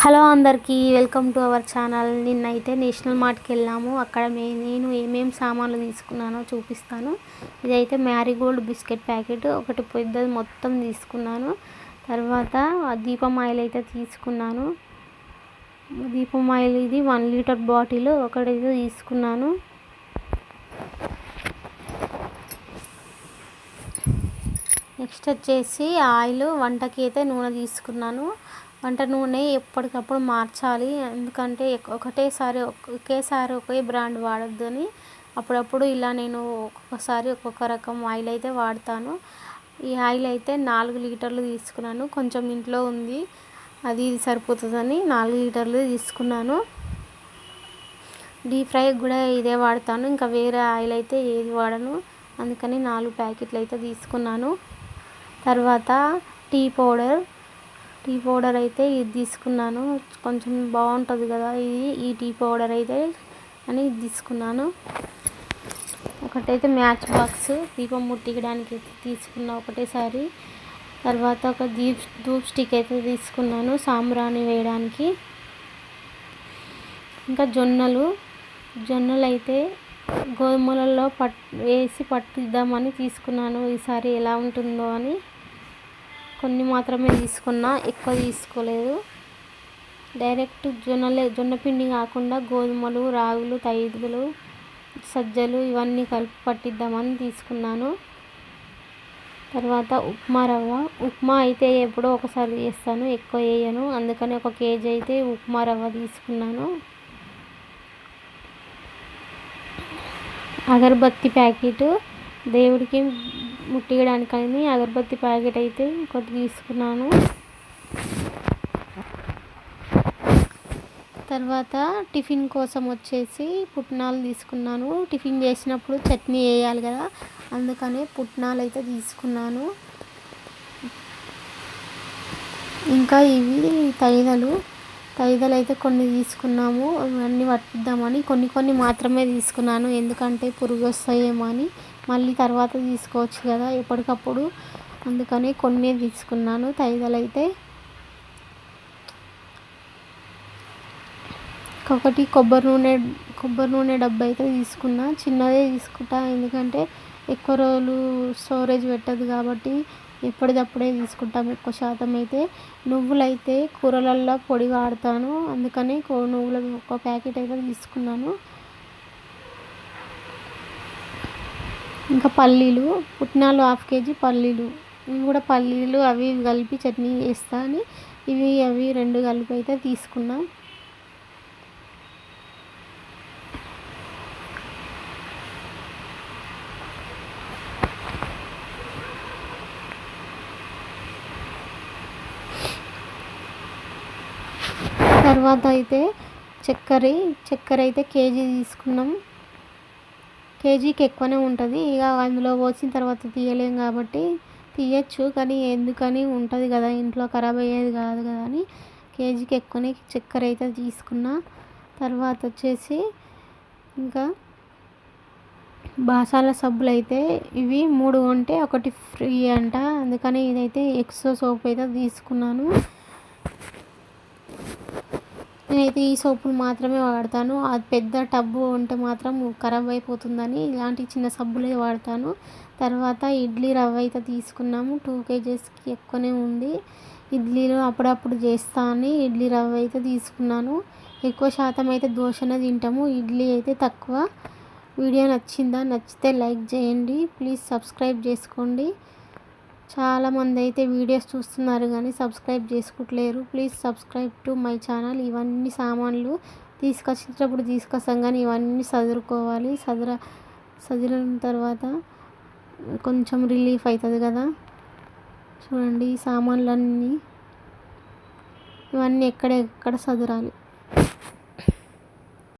Hello అందరికీ welcome to our channel. నిన్నైతే national మార్ట్కి వెళ్ళాము. అక్కడ మే నేను ఏమేమి సామాన్లు తీసుకున్నానో చూపిస్తాను. ఇదైతే మ్యారీగోల్డ్ బిస్కెట్ ప్యాకెట్. ఒకటి పెద్దది మొత్తం తీసుకున్నాను. తర్వాత దీపం ఆయిల్ అయితే తీసుకున్నాను. దీపం ఆయిల్ ఇది వన్ లీటర్ బాటిల్. ఒకటైతే తీసుకున్నాను. నెక్స్ట్ వచ్చేసి ఆయిల్. వంటకి అయితే నూనె తీసుకున్నాను. వంట నూనె ఎప్పటికప్పుడు మార్చాలి. ఎందుకంటే ఒకటేసారి ఒకేసారి ఒకే బ్రాండ్ వాడొద్దని అప్పుడప్పుడు ఇలా నేను ఒక్కొక్కసారి ఒక్కొక్క రకం ఆయిల్ అయితే వాడతాను. ఈ ఆయిల్ అయితే నాలుగు లీటర్లు తీసుకున్నాను. కొంచెం ఇంట్లో ఉంది. అది ఇది సరిపోతుందని నాలుగు లీటర్లు తీసుకున్నాను. డీప్ ఫ్రై కూడా ఇదే వాడతాను. ఇంకా వేరే ఆయిల్ అయితే ఏది వాడను. అందుకని నాలుగు ప్యాకెట్లు అయితే తీసుకున్నాను. తర్వాత టీ పౌడర్ టీ పౌడర్ అయితే ఇది తీసుకున్నాను. కొంచెం బాగుంటుంది కదా ఇది. ఈ టీ పౌడర్ అయితే అని ఇది తీసుకున్నాను. ఒకటైతే మ్యాచ్ బాక్స్ దీపం ముట్టించడానికి తీసుకున్నా ఒకటేసారి. తర్వాత ఒక దీప్ ధూప్ స్టిక్ అయితే తీసుకున్నాను సాంబ్రాణి వేయడానికి. ఇంకా జొన్నలు జొన్నలు అయితే గోధుమలలో పట్ వేసి పట్టిద్దామని తీసుకున్నాను. ఈసారి ఎలా ఉంటుందో అని కొన్ని మాత్రమే తీసుకున్నా ఎక్కువ తీసుకోలేదు. డైరెక్ట్ జొన్నలే జొన్న పిండి కాకుండా గోధుమలు రాగులు తైదులు సజ్జలు ఇవన్నీ కలిపి పట్టిద్దామని తీసుకున్నాను. తర్వాత ఉప్మా రవ్వ. ఉప్మా అయితే ఎప్పుడో ఒకసారి చేస్తాను ఎక్కువ వేయను అందుకని ఒక కేజీ అయితే ఉప్మా రవ్వ తీసుకున్నాను. అగరబత్తి ప్యాకెట్ దేవుడికి ముట్టియడానికని అగరబత్తి ప్యాకెట్ అయితే ఒకటి తీసుకున్నాను. తర్వాత టిఫిన్ కోసం వచ్చేసి పుట్నాలు తీసుకున్నాను. టిఫిన్ చేసినప్పుడు చట్నీ వేయాలి కదా అందుకనే పుట్నాలు అయితే తీసుకున్నాను. ఇంకా ఇవి తైదలు తైదలు అయితే కొన్ని తీసుకున్నాము. అన్నీ పట్టిద్దామని కొన్ని కొన్ని మాత్రమే తీసుకున్నాను. ఎందుకంటే పురుగు వస్తాయేమో అని. మళ్ళీ తర్వాత తీసుకోవచ్చు కదా ఎప్పటికప్పుడు. అందుకని కొన్ని తీసుకున్నాను. తైదలు అయితే ఒకటి కొబ్బరి నూనె కొబ్బరి నూనె డబ్బా అయితే తీసుకున్నా. చిన్నదే తీసుకుంటా. ఎందుకంటే ఎక్కువ రోజులు స్టోరేజ్ పెట్టదు కాబట్టి ఎప్పటిదప్పుడే తీసుకుంటాం ఎక్కువ శాతం అయితే. నువ్వులు అయితే కూరలల్లో పొడి వాడతాను. అందుకని నువ్వుల ఒక ప్యాకెట్ అయితే తీసుకున్నాను. ఇంకా పల్లీలు పుట్నాలు హాఫ్ కేజీ పల్లీలు. ఇవి కూడా పల్లీలు అవి కలిపి చట్నీ చేస్తా అని ఇవి అవి రెండు కలిపి అయితే తీసుకున్నాం. తర్వాత అయితే చక్కెర చక్కెర అయితే కేజీ తీసుకున్నాం. కేజీకి ఎక్కువనే ఉంటుంది. ఇక అందులో పోసిన తర్వాత తీయలేం కాబట్టి తీయచ్చు కానీ ఎందుకని ఉంటుంది కదా ఇంట్లో ఖరాబ్ అయ్యేది కాదు కదా అని కేజీకి ఎక్కువనే చక్కెర అయితే తీసుకున్నా. తర్వాత వచ్చేసి ఇంకా బాసాల సబ్బులు అయితే ఇవి మూడు కొంటే ఒకటి ఫ్రీ అంట. అందుకని ఇదైతే ఎక్సో సోప్ అయితే తీసుకున్నాను. నేనైతే ఈ సోపులు మాత్రమే వాడతాను. అది పెద్ద టబ్బు ఉంటే మాత్రం ఖరాబ్ అయిపోతుందని ఇలాంటి చిన్న సబ్బులే వాడతాను. తర్వాత ఇడ్లీ రవ్వ అయితే తీసుకున్నాము. టూ కేజెస్కి ఎక్కువనే ఉంది. ఇడ్లీలో అప్పుడప్పుడు చేస్తా అని ఇడ్లీ రవ్వ అయితే తీసుకున్నాను. ఎక్కువ శాతం అయితే దోశనే తింటాము. ఇడ్లీ అయితే తక్కువ. వీడియో నచ్చిందా? నచ్చితే లైక్ చేయండి. ప్లీజ్ సబ్స్క్రైబ్ చేసుకోండి. చాలామంది అయితే వీడియోస్ చూస్తున్నారు కానీ subscribe చేసుకోవట్లేరు please subscribe to my channel. ఇవన్నీ సామాన్లు తీసుకొచ్చినప్పుడు తీసుకొస్తాం కానీ ఇవన్నీ చదువుకోవాలి చదుర చదివిన తర్వాత కొంచెం రిలీఫ్ అవుతుంది కదా. చూడండి ఈ సామాన్లన్నీ. ఇవన్నీ ఎక్కడెక్కడ చదరాలి